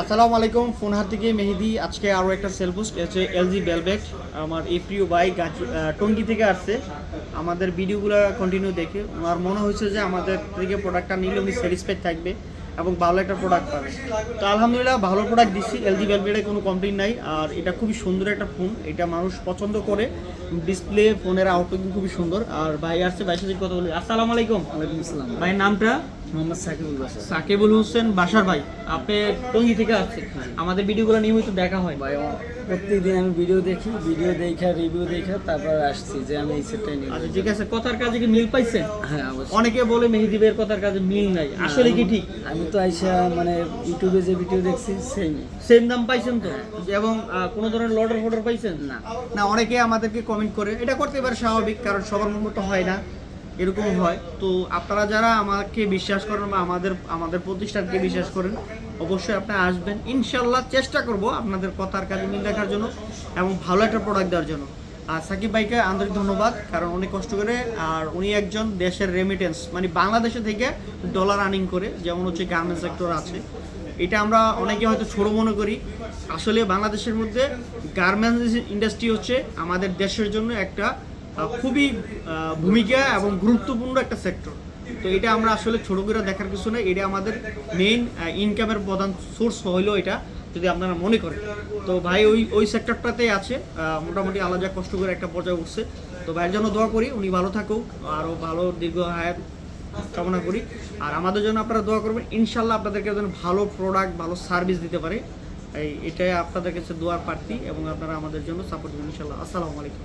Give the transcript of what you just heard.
আসসালামু আলাইকুম ফোন হাত থেকে মেহেদি, আজকে আরও একটা সেল পোস্ট হচ্ছে এলজি বেলবেট আমার এই প্রিয় ভাই গাছ টঙ্গি থেকে আসছে। আমাদের ভিডিওগুলো কন্টিনিউ দেখে। আমার মনে হয়েছে যে আমাদের থেকে প্রোডাক্টটা নিলে উনি স্যাটিসফাইড থাকবে। এবং ভালো একটা প্রোডাক্ট পাবে। তো আলহামদুলিল্লাহ ভালো প্রোডাক্ট দিচ্ছি এলজি বেলবেটে কোনো কমপ্লেন নাই। আর এটা খুবই সুন্দর একটা ফোন এটা মানুষ পছন্দ করে। ডিসপ্লে ফোনের আউটলুকিং খুবই সুন্দর। আর ভাই আসছে ভাই সাথে কথা বলি। আসসালামু আলাইকুম। ওয়ালাইকুম আসসালাম। ভাইয়ের নামটা? মোহাম্মদ সাকিবুল বাসার। সাকিবুল হোসেন বাসার ভাই। আপনি টঙ্গি থেকে আসছেন? আমাদের ভিডিওগুলো নিয়মিত দেখা হয়। ভাই প্রত্যেকদিন আমি ভিডিও দেখি ভিডিও দেখা রিভিউ দেখা তারপর আসছি যে আমি এই সেটটাই নিব। আচ্ছা ঠিক আছে। কথার কাজে কি মিল পাইছেন? হ্যাঁ অবশ্যই। অনেকে বলে মেহেদিবের কথার কাজে মিল নাই। আসলে কি ঠিক? আমি তো আইসা মানে ইউটিউবে যে ভিডিও দেখছি সেম সেম দাম পাইছেন তো? এবং কোনো ধরনের লটার ফটার পাইছেন? না না অনেকে আমাদেরকে কমেন্ট করে। এটা করতে পারে স্বাভাবিক কারণ সবার মতো হয় না। এরকম হয়। তো আপনারা যারা আমাকে বিশ্বাস করেন বা আমাদের আমাদের প্রতিষ্ঠানকে বিশ্বাস করেন অবশ্যই আপনি আসবেন। ইনশাল্লাহ চেষ্টা করব আপনাদের কথার কাজে মিল রাখার জন্য এবং ভালো একটা প্রোডাক্ট দেওয়ার জন্য। আর সাকিব ভাইকে আন্তরিক ধন্যবাদ, কারণ উনি কষ্ট করে, আর উনি একজন দেশের রেমিটেন্স মানে বাংলাদেশে থেকে ডলার আর্নিং করে, যেমন হচ্ছে গার্মেন্টস সেক্টর আছে। এটা আমরা অনেকে হয়তো ছোট মনে করি। আসলে বাংলাদেশের মধ্যে গার্মেন্টস ইন্ডাস্ট্রি হচ্ছে আমাদের দেশের জন্য একটা খুবই ভূমিকা এবং গুরুত্বপূর্ণ একটা সেক্টর তো এটা আমরা আসলে ছোট করে দেখার কিছু না এটা আমাদের মেইন ইনকামের প্রধান সোর্স হইল এটা। যদি আপনারা মনে করেন। তো ভাই ওই ওই সেক্টরটাতেই আছে। মোটামুটি আলাদা কষ্ট করে একটা পর্যায়ে উঠছে। তো ভাইয়ের জন্য দোয়া করি, উনি ভালো থাকুক আরও ভালো দীর্ঘ হায়াত কামনা করি। আর আমাদের জন্য আপনারা দোয়া করবেন, ইনশাল্লাহ আপনাদেরকে যেন ভালো প্রোডাক্ট ভালো সার্ভিস দিতে পারে। এই, এটাই আপনাদের কাছে দোয়ার প্রার্থী এবং আপনারা আমাদের জন্য সাপোর্ট করবেন ইনশাল্লাহ। আসসালামু আলাইকুম।